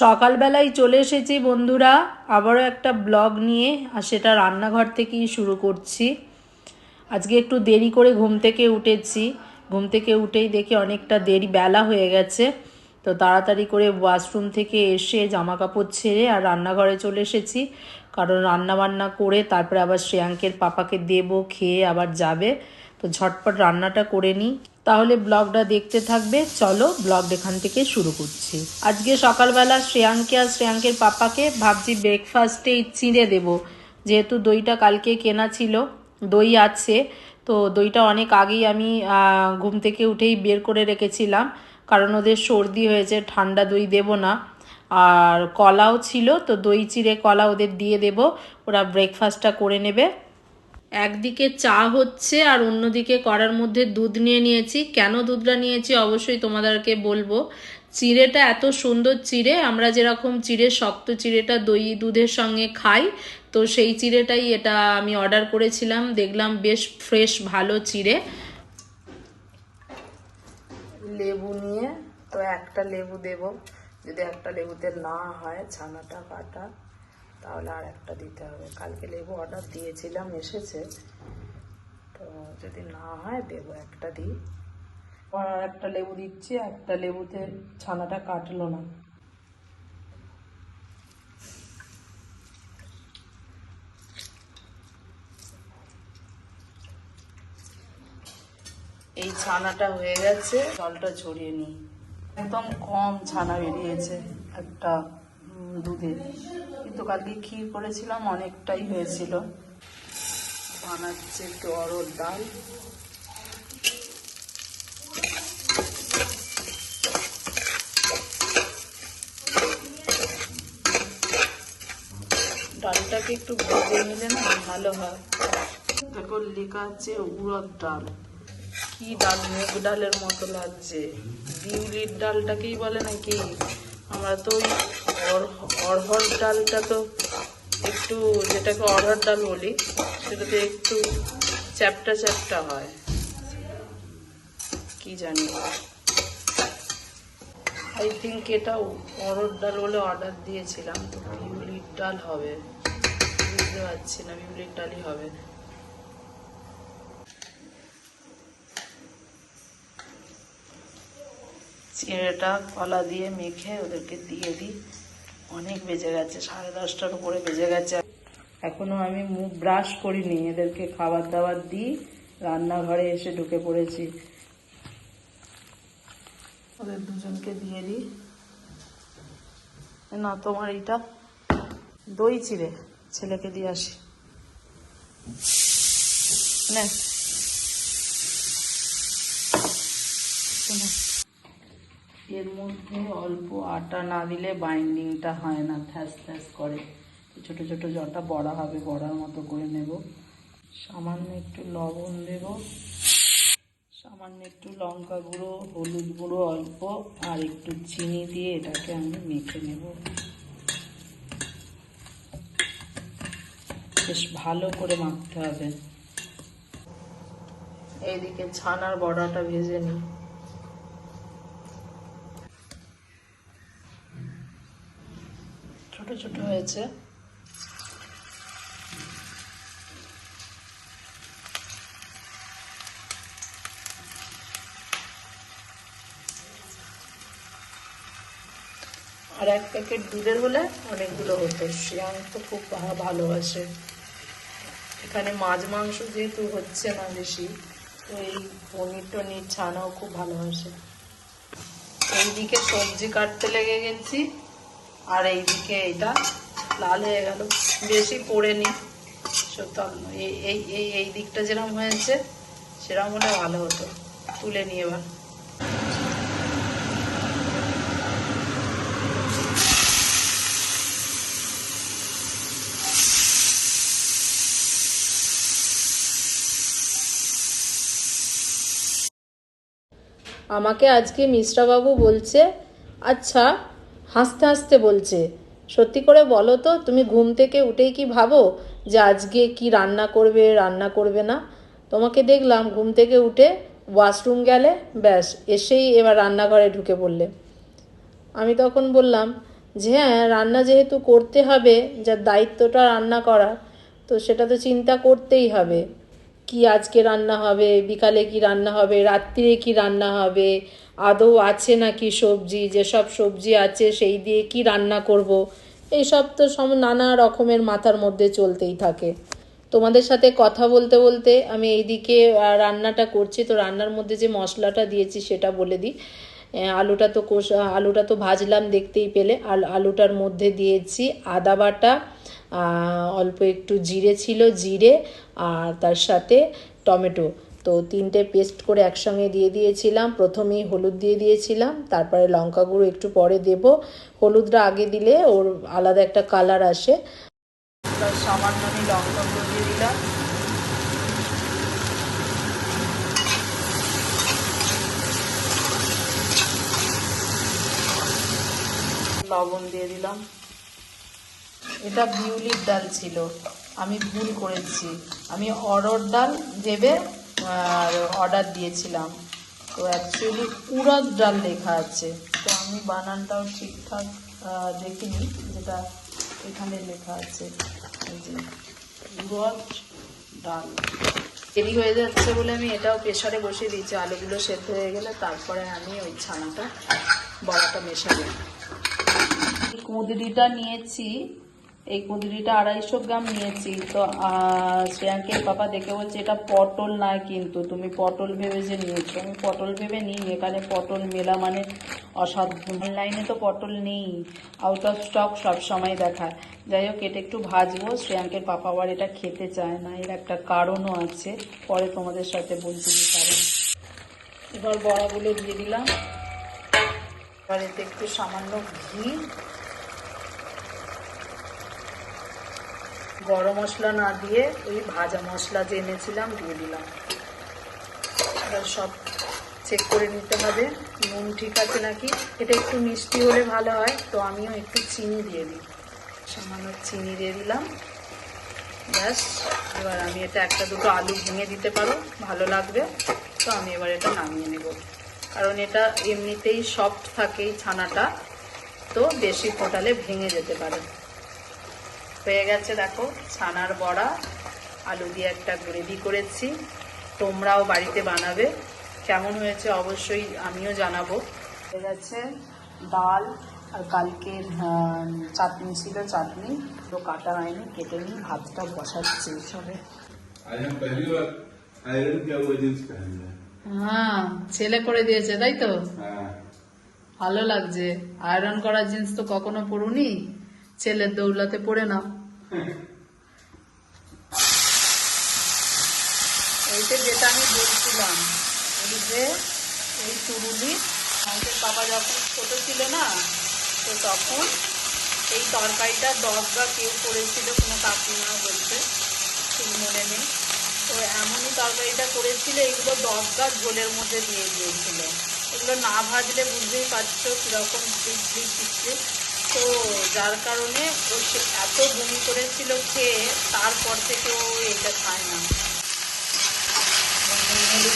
সকালবেলায় চলে এসেছি বন্ধুরা। আবারও একটা ব্লগ নিয়ে আর সেটা রান্নাঘর থেকেই শুরু করছি। আজকে একটু দেরি করে ঘুম থেকে উঠেছি। ঘুম থেকে উঠেই দেখি অনেকটা দেরি, বেলা হয়ে গেছে। তো তাড়াতাড়ি করে ওয়াশরুম থেকে এসে জামা কাপড় ছেড়ে আর রান্নাঘরে চলে এসেছি। কারণ রান্না বান্না করে তারপরে আবার শ্রেয়াঙ্কের পাপাকে দেবো, খেয়ে আবার যাবে। তো ঝটপট রান্নাটা করে নিই। তাহলে ব্লগটা দেখতে থাকবে। চলো ব্লগ এখান থেকে শুরু করছি। আজকে সকালবেলা শ্রেয়াঙ্কে আর শ্রেয়াঙ্কের পাপাকে ভাবছি ব্রেকফাস্টে চিঁড়ে দেবো। যেহেতু দইটা কালকে কেনা ছিল, দই আছে। তো দইটা অনেক আগেই আমি ঘুম থেকে উঠেই বের করে রেখেছিলাম। কারণ ওদের সর্দি হয়েছে, ঠান্ডা দই দেব না। আর কলাও ছিল, তো দই চিড়ে কলা ওদের দিয়ে দেব। ওরা ব্রেকফাস্টটা করে নেবে। একদিকে চা হচ্ছে আর অন্যদিকে করার মধ্যে দুধ নিয়ে নিয়েছি। কেন দুধটা নিয়েছি অবশ্যই তোমাদেরকে বলব। চিড়েটা এত সুন্দর চিড়ে, আমরা যেরকম চিড়ে, শক্ত চিড়েটা দই, দুধের সঙ্গে খাই, তো সেই চিড়েটাই এটা আমি অর্ডার করেছিলাম। দেখলাম বেশ ফ্রেশ ভালো চিড়ে। লেবু নিয়ে তো একটা লেবু দেব। যদি একটা লেবুতে না হয়, ছানাটা কাটা তাহলে আর একটা দিতে হবে। কালকে লেবু অর্ডার দিয়েছিলাম, এসেছে। তো যদি না হয়, দেবো একটা দিই। আর একটা লেবু দিচ্ছি, একটা লেবুতে ছানাটা কাটলো না। এই ছানাটা হয়ে গেছে, জলটা ছড়িয়ে নিই। একদম কম ছানা বেরিয়েছে, একটা দুধে কিন্তু কালকে ক্ষীর করেছিলাম, অনেকটাই হয়েছিল। বানাচ্ছে একটু অরর ডাল। ডালটাকে একটু ভেজে নিলে না ভালো হয়। দেখো লেখা আছে উড়দ ডাল। কি ডাল, মুগ ডালের মতো লাগছে। বিউলির ডালটাকেই বলে নাকি? আমরা তো ওই অরহর ডালটা তো একটু যেটাকে অরহর ডাল বলি, সেটাতে একটু চ্যাপটা চ্যাপটা হয়। কি জানি। আই থিঙ্ক এটা অরহর ডাল বলে অর্ডার দিয়েছিলাম, তো বিউলির ডাল হবে। বুঝতে পারছি না বিউলির ডালই হবে। চিড়েটা কলা দিয়ে মেখে ওদেরকে দিয়ে দিই। অনেক বেজে গেছে, সাড়ে দশটার উপরে বেজে গেছে। এখনও আমি মুখ ব্রাশ করিনি, এদেরকে খাবার দাবার দিই, রান্নাঘরে এসে ঢুকে পড়েছি। ওদের দুজনকে দিয়ে দিই। না, তোমার এইটা দই চিড়ে, ছেলেকে দিয়ে আসি। নে। এর মধ্যে অল্প আটা না দিলে বাইন্ডিংটা হয় না থ্যাস থ্যাস করে। ছোট ছোট জটা বড়া হবে, বড়ার মতো করে নেব। সামান্য একটু লবণ দেব। সামান্য একটু লঙ্কা গুঁড়ো, হলুদ গুঁড়ো অল্প, আর একটু চিনি দিয়ে এটাকে আমি মেখে নেব। বেশ ভালো করে মাখতে হবে। এইদিকে ছানার বড়াটা ভেজে নিই। ছোট হয়েছে। আর এক প্যাকেট দুধের হলে অনেকগুলো হতো। শ্রেয়াং তো খুব ভালোবাসে। এখানে মাছ মাংস যেহেতু হচ্ছে না বেশি, তো এই পনির টনির ছানাও খুব ভালোবাসে। এইদিকে সবজি কাটতে লেগে গেছি। আর এইদিকে এটা লাল হয়ে গেল। বেশি পড়েনি সত্যি এই এই এই এই দিকটা যেরকম হয়েছে সেরকম হলে ভালো হতো। তুলে নিয়ে এবার। আমাকে আজকে মিশ্রাবাবু বলছে আচ্ছা হাসতে হাসতে বলছে, সত্যি করে বলো তো, তুমি ঘুম থেকে উঠেই কি ভাবো যে আজকে কি রান্না করবে রান্না করবে না? তোমাকে দেখলাম ঘুম থেকে উঠে ওয়াশরুম গেলে, ব্যাস, এসেই এবার রান্নাঘরে ঢুকে পড়লে। আমি তখন বললাম যে হ্যাঁ রান্না যেহেতু করতে হবে, যার দায়িত্বটা রান্না করা তো সেটা তো চিন্তা করতেই হবে। কি আজকে রান্না হবে, বিকালে কি রান্না হবে, রাত্রিরে কি রান্না হবে, আদৌ আছে নাকি সবজি, যেসব সবজি আছে সেই দিয়ে কি রান্না করব এইসব তো সব নানা রকমের মাথার মধ্যে চলতেই থাকে। তোমাদের সাথে কথা বলতে বলতে আমি এইদিকে রান্নাটা করছি, তো রান্নার মধ্যে যে মশলাটা দিয়েছি সেটা বলে দিই। আলুটা তো কষা, আলুটা তো ভাজলাম দেখতেই পেলে আলুটার মধ্যে দিয়েছি আদা বাটা অল্প একটু জিরে ছিল, জিরে আর তার সাথে টমেটো। তো তিনটে পেস্ট করে একসঙ্গে দিয়ে দিয়েছিলাম। প্রথমেই হলুদ দিয়ে দিয়েছিলাম, তারপরে লঙ্কা গুঁড়ো একটু পরে দেব। হলুদটা আগে দিলে ওর আলাদা একটা কালার আসে। সামান্য আমি লঙ্কা গুঁড়ো দিয়ে দিলাম। লবণ দিয়ে দিলাম। এটা বিউলির ডাল ছিল। আমি ভুল করেছি। আমি অরড় ডাল ভেবে অর্ডার দিয়েছিলাম। তো অ্যাকচুয়ালি উড়দ ডাল লেখা আছে। তো আমি বানানটাও ঠিকঠাক দেখিনি, যেটা এখানে লেখা আছে। উড়দ ডাল। দেরি হয়ে যাচ্ছে বলে আমি এটাও প্রেশারে বসিয়ে দিয়েছি। আলুগুলো সেদ্ধ হয়ে গেলে তারপরে আমি ওই ছানাটা, বড়াটা মেশাবো। কুঁদরিটা নিয়েছি। এই কুঁদরিটা আড়াইশো গ্রাম নিয়েছি। তো শ্রেয়াঙ্কের পাপা দেখে বলছে, এটা পটল না কিন্তু, তুমি পটল ভেবে যে নিয়েছো। আমি পটল ভেবে নিই এখানে পটল মেলা মানে অসাধারণ অনলাইনে তো পটল নেই আউট অফ স্টক সব সময় দেখায়। যাই হোক, এটা একটু ভাজবো, শ্রেয়াঙ্কের পাপা আবার এটা খেতে চায় না, এর একটা কারণও আছে, পরে তোমাদের সাথে বলছি কারণ। এবার বড়াগুলো দিয়ে দিলাম। এবার এতে একটু সামান্য ঘি। গরম মশলা না দিয়ে ওই ভাজা মশলা যে এনেছিলাম দিয়ে দিলাম। এবার সব চেক করে নিতে হবে, নুন ঠিক আছে নাকি? এটা একটু মিষ্টি হলে ভালো হয়, তো আমিও একটু চিনি দিয়ে দিই। সামান্য চিনি দিয়ে দিলাম। ব্যাস, এবার আমি এটা একটা দুটো আলু ভেঙে দিতে পারো, ভালো লাগবে। তো আমি এবার এটা নামিয়ে নেব। কারণ এটা এমনিতেই সফট থাকে এই ছানাটা, তো বেশি ফোটালে ভেঙে যেতে পারে। হয়ে গেছে দেখো ছানার বড়া আলু দিয়ে একটা গ্রেভি করেছি। তোমরাও বাড়িতে বানাবে। কেমন হয়েছে অবশ্যই আমিও জানাব। হয়ে গেছে ডাল আর কালকের চাটনি ছিল চাটনি। তো কাটা হয়নি কেটে নি ভাতটা বসাচ্ছি। সবে হ্যাঁ ছেলে করে দিয়েছে তাই তো? ভালো লাগছে। আয়রন করা জিন্স তো কখনো পড়ুনি ছেলের দৌলাতে পরে নাও এইটা যেটা আমি বলছিলাম, এই যে এই চুরুলি আমাদের বাবা যখন ছোট ছিল না, তো তখন এই তরকারিটা দশগা কেউ করেছিল, কোনো কাকিমা বলছে, ঠিক মনে নেই। তো এমনই তরকারিটা করেছিল, এগুলো দশগা ঝোলের মধ্যে দিয়ে দিয়েছিল। এগুলো না ভাজলে বুঝতেই পারছ কীরকম পিছলি পিছলি তো যার কারণে ও সে- এত বমি করেছিল খেয়ে তারপর থেকে ও এটা খায় না। হবে।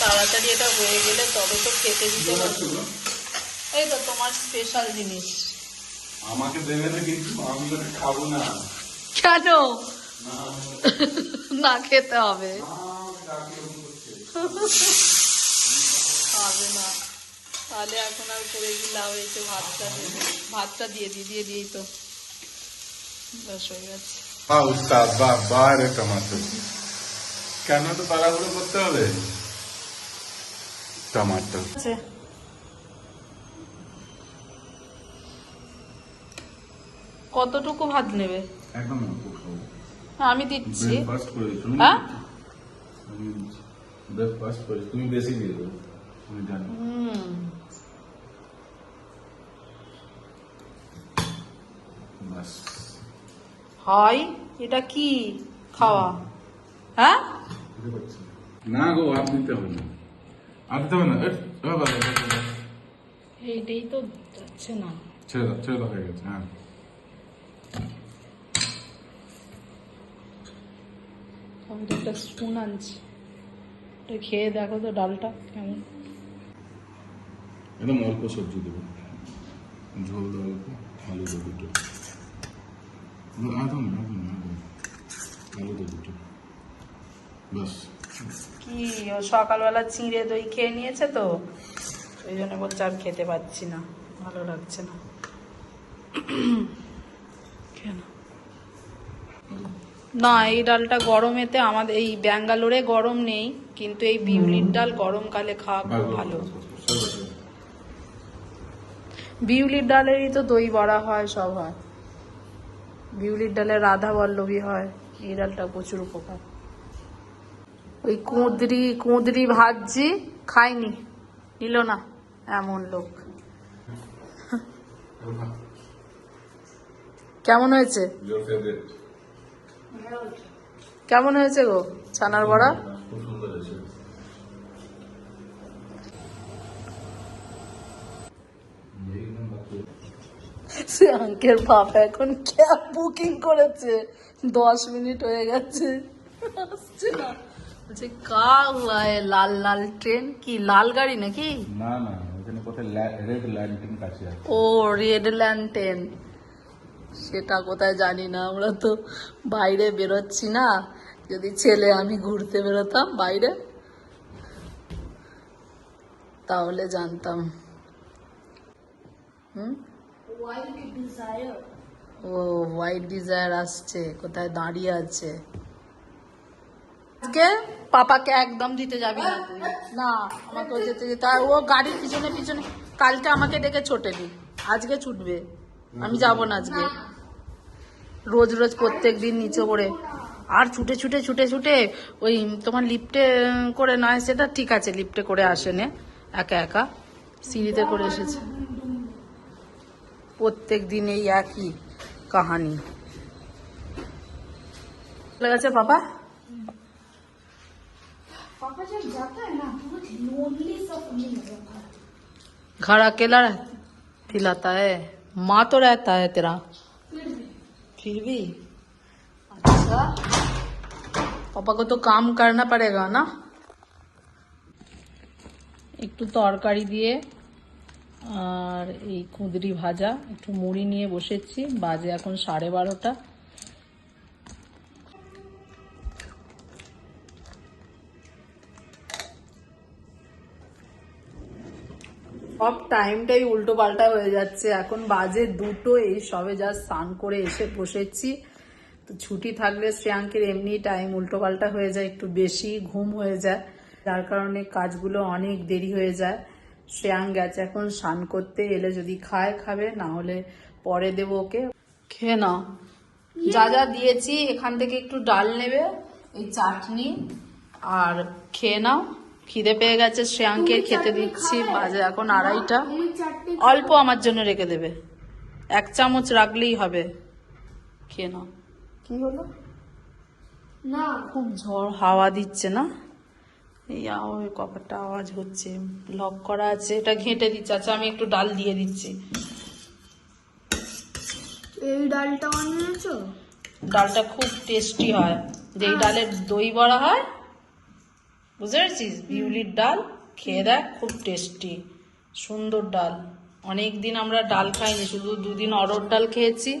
তাড়াতাড়ি এটা হয়ে গেলে তবে তো খেতে দিতে পারব এই তো তোমার স্পেশাল জিনিস। আমাকে দেবে না কিন্তু আমি খাব না। কেন? না খেতে হবে। হবে না। তাহলে এখন আর করে ভাতটা দিয়ে ভাতটা দিয়ে দিই দিয়ে দিই তো। ব্যাস হয়ে গেছে। বাহ উস্তাদ বাহ বাহ রে টমাটো। কেন তো তাড়াহুড়ো করতে হবে? টমাটো। কতটুকু ভাত নেবে? একদম আমি দিচ্ছি। ব্রেকফাস্ট করে তুমি হ্যাঁ? ব্রেকফাস্ট করে তুমি বেশি দিয়ে দেবো। হুম বাস হয় এটা কি খাওয়া হ্যাঁ না গো দিতে হবে। এইটাই তো যাচ্ছে না ছেড়ে দাও ছেড়ে দাও হয়ে গেছে হ্যাঁ আমি তো একটা স্পুন আনছি এটা খেয়ে দেখো তো ডালটা কেমন একদম অল্প সবজি দেবো। ঝোল দেবো অল্প আলু দেবো দুটো। আলু দেবো দুটো। বাস কি ও সকালবেলা চিঁড়ে দই খেয়ে নিয়েছে তো? ওই জন্য বলছে আর খেতে পাচ্ছি না ভালো লাগছে না। নাও। না এই ডালটা গরমেতে আমাদের এই ব্যাঙ্গালোরে গরম নেই কিন্তু এই বিউলির ডাল গরমকালে খাওয়া খুব ভালো। বিউলির ডালেরই তো দই বড়া হয় সব হয়। বিউলির ডালে রাধা বল্লভী হয় এই ডালটা প্রচুর উপকার। ওই কুঁদরি কুঁদরি ভাজি খাইনি নিল না এমন লোক। কেমন হয়েছে? কেমন হয়েছে গো ছানার বড়া? খুব সুন্দর হয়েছে। সে আঙ্কের বাবা এখন ক্যাব বুকিং করেছে। দশ মিনিট হয়ে গেছে। আসছে না। বলছে কা হুয়া লাল লাল ট্রেন? কি লাল গাড়ি নাকি? না না ওখানে কোথায় রেড ল্যান্টিন কাছে আছে। ও রেড ল্যান্টেন। সেটা কোথায় জানি না আমরা তো বাইরে বেরোচ্ছি না। যদি ছেলে আমি ঘুরতে বেরোতাম বাইরে তাহলে জানতাম। হুম? ও হোয়াইট ডিজায়ার আসছে? কোথায় দাঁড়িয়ে আছে? আজকে পাপাকে একদম দিতে না আমাকে যেতে যেতে ও গাড়ির পিছনে পিছনে আমাকে আজকে ছুটবে। আমি যাব না আজকে। রোজ রোজ প্রত্যেক দিন নিচে পড়ে আর ছুটে ছুটে ছুটে ছুটে ওই তোমার লিফটে করে নয়, সেটা ঠিক আছে, লিফটে করে আসেনে। একা একা। সিঁড়িতে করে এসেছে। প্রত্যেক দিন এই একই কাহানি চলে গেছে পাপা पापा जब जाता है ना बहुत लोनली सा फीलिंग हो जाता है घर अकेला रह खिलाता है माँ तो रहता है तेरा फिर भी फिर भी अच्छा पापा को तो काम करना पड़ेगा ना একটু তরকারি দিয়ে আর এই কুঁদরি ভাজা, একটু মুড়ি নিয়ে বসেছি, বাজে এখন সাড়ে বারোটা। সব টাইমটাই উল্টো পাল্টা হয়ে যাচ্ছে। এখন বাজে দুটো, এই সবে যা স্নান করে এসে বসেছি। তো ছুটি থাকলে শ্রেয়াঙ্কের এমনি টাইম উল্টো পাল্টা হয়ে যায়, একটু বেশি ঘুম হয়ে যায়। যার কারণে কাজগুলো অনেক দেরি হয়ে যায়। শ্রেয়াং গেছে এখন স্নান করতে এলে যদি খায় খাবে না হলে পরে দেবো ওকে। খেয়ে নাও। যা যা দিয়েছি এখান থেকে একটু ডাল নেবে এই চাটনি আর খেয়ে নাও। খিদে পেয়ে গেছে শ্রেয়াঙ্কে খেতে দিচ্ছি বাজে এখন আড়াইটা। অল্প আমার জন্য রেখে দেবে। এক চামচ রাখলেই হবে। খেয়ে নাও। কি হলো? না খুব ঝড় হাওয়া দিচ্ছে না? এই কপারটা আওয়াজ হচ্ছে লক করা আছে। এটা ঘেঁটে দিচ্ছে। আচ্ছা আমি একটু ডাল দিয়ে দিচ্ছি। এই ডালটা বানিয়েছো ডালটা খুব টেস্টি হয়। যেই ডালের দই বড়া হয় বুঝতে পেরেছিস? বিউলির ডাল খেয়ে দেখ খুব টেস্টি সুন্দর ডাল। অনেক দিন আমরা ডাল খাইনি শুধু দুদিন অরড় ডাল খেয়েছি।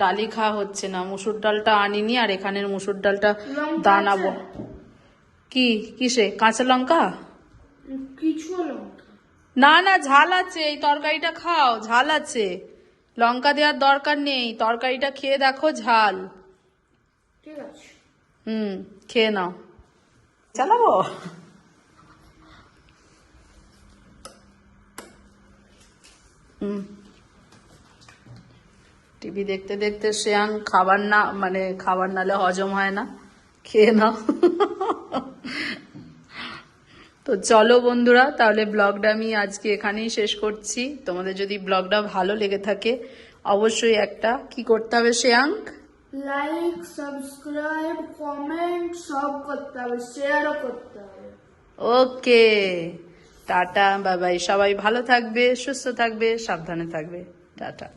ডালই খাওয়া হচ্ছে না। মুসুর ডালটা আনিনি আর এখানের মুসুর ডালটা দানাবো কি কিসে? কাঁচা লঙ্কা? কিছু লঙ্কা। না না ঝাল আছে এই তরকারিটা খাও ঝাল আছে। লঙ্কা দেওয়ার দরকার নেই তরকারিটা খেয়ে দেখো ঝাল। ঠিক আছে। হুম খেয়ে নাও। চালাবো? হুম। টিভি দেখতে দেখতে শ্রেয়াং খাবার না মানে খাবার নালে হজম হয় না। খেয়ে নাও। তো চলো বন্ধুরা তাহলে ব্লগটা আমি আজকে এখানেই শেষ করছি। তোমাদের যদি ব্লগটা ভালো লেগে থাকে অবশ্যই একটা কি করতে হবে শ্রেয়াঙ্ক লাইক সাবস্ক্রাইব কমেন্ট সব করতে হবে শেয়ারও করতে হবে। ওকে টাটা বাবাই সবাই ভালো থাকবে সুস্থ থাকবে সাবধানে থাকবে। টাটা।